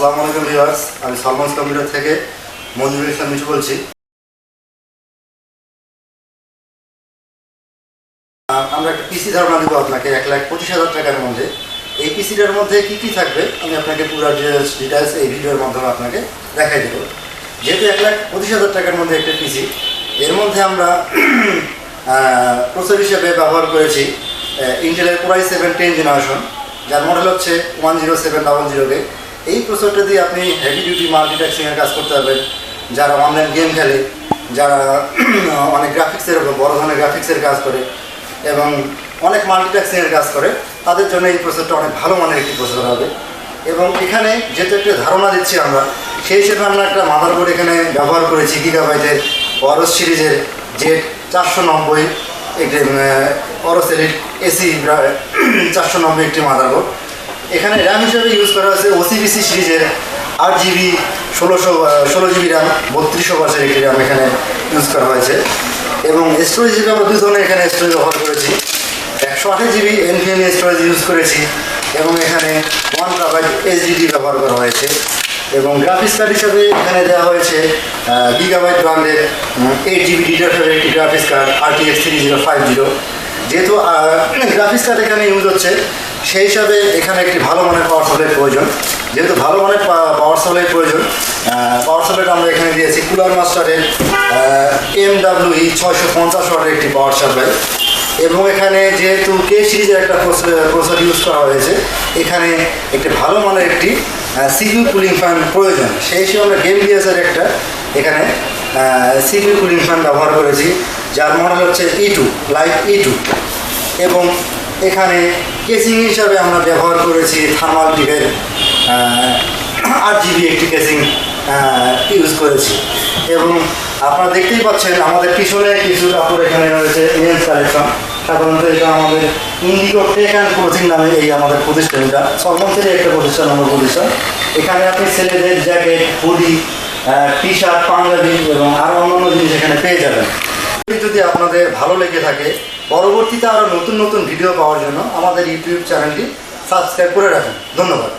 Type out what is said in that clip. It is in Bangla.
ভিউয়ার্স, আমি সলমন্স কম্পিউটার থেকে মঞ্জুর ইসলাম মিঠু বলছি। আমরা একটা পিসি ধারণা দিব আপনাকে, এক লাখ পঁচিশ হাজার টাকার মধ্যে। এই পিসিটার মধ্যে কি কি থাকবে? আমি আপনাকে পুরো ডিটেলস ডিটেলস এই ভিডিওর মাধ্যমে আপনাকে দেখাই দেবো। যেহেতু এক লাখ পঁচিশ হাজার টাকার মধ্যে একটা পিসি এর মধ্যে আমরা প্রসেসর হিসেবে ব্যবহার করেছি ইন্টেলের core i seven ten generation যার মডেল হচ্ছে ওয়ান জিরো সেভেন ডাবল জিরোকে এই প্রসেসরটা দিয়ে আপনি হেভি ডিউটি মাল্টিটাক্সিংয়ের কাজ করতে পারবেন। যারা অনলাইন গেম খেলে, যারা অনেক গ্রাফিক্সের বড় ধরনের গ্রাফিক্সের কাজ করে, এবং অনেক মাল্টিটাক্সিংয়ের কাজ করে, তাদের জন্য এই প্রসেসরটা অনেক ভালো মানের একটি প্রসেসর হবে। এবং এখানে যেহেতু একটা ধারণা দিচ্ছি আমরা, সেই হিসেবে আমরা একটা মাদারবোর্ড এখানে ব্যবহার করেছি গিগাবাইটের অরস সিরিজের জেড চারশো নব্বই একটি অরস এলিট এসি চারশো নব্বই একটি মাদারবোর্ড এখানে র্যাম হিসাবে ইউজ করা হয়েছে ওসিবিসি সিরিজের আট জিবি ষোলোশো ষোলো জিবি র্যাম বত্রিশশো পার্সেন্ট একটি র্যাম এখানে ইউজ করা হয়েছে। এবং স্টোরেজ হিসেবে আমরা দুই ধরনের এখানে স্টোরেজ ব্যবহার করেছি। একশো আঠাশ জিবি এনভিএমই স্টোরেজ ইউজ করেছি এবং এখানে ওয়ান টাবাইট এইচডিডি ব্যবহার করা হয়েছে। এবং গ্রাফিক্স কার্ড হিসাবে এখানে দেওয়া হয়েছে গিগাবাইট ব্র্যান্ডের এইট জিবি ডিটারের একটি গ্রাফিক্স কার্ড আর RTX three zero five zero যেহেতু গ্রাফিক্স কার্ড এখানে ইউজ হচ্ছে, সেই হিসাবে এখানে একটি ভালো মানের পাওয়ার সাপ্লাইয়ের প্রয়োজন। যেহেতু ভালো মানের পাওয়ার সাপ্লাইয়ের প্রয়োজন পাওয়ার সাপ্লাইটা আমরা এখানে দিয়েছি কুলার মাস্টারের এম ডাব্লিউ ই ছয়শো পঞ্চাশ ওয়াটের একটি পাওয়ার সাপ্লাই এবং এখানে যেহেতু কে সিরিজের একটা প্রসার ইউজ করা হয়েছে, এখানে একটি ভালো মানের একটি সিপিউ কুলিং ফ্যান প্রয়োজন। সেই হিসেবে আমরা গেম ডিএসের একটা এখানে সিপিউ কুলিং ব্যবহার করেছি, যার মডেল হচ্ছে E two light E two এবং এখানে কেসিং হিসাবে আমরা ব্যবহার করেছি থার্মাল ডিভের আট জিবি একটি কেসিং ইউজ করেছি। এবং আপনারা দেখতেই পাচ্ছেন, আমাদের পিছনে কিছু কাপড় এখানে রয়েছে ইমেন্স কালেকশন সাধারণত এটা আমাদের ইন্ডিগো টেক অ্যান্ড কোচিং নামে এই আমাদের প্রতিষ্ঠানটা। সর্বন্তের একটা প্রতিষ্ঠান আমার প্রতিষ্ঠান। এখানে আপনি ছেলেদের জ্যাকেট হুডি টি শার্ট জিনিস এবং আরও অন্যান্য জিনিস এখানে পেয়ে যাবেন। যদি আপনাদের ভালো লেগে থাকে, পরবর্তীতে আরও নতুন নতুন ভিডিও পাওয়ার জন্য আমাদের ইউটিউব চ্যানেলটি সাবস্ক্রাইব করে রাখুন। ধন্যবাদ।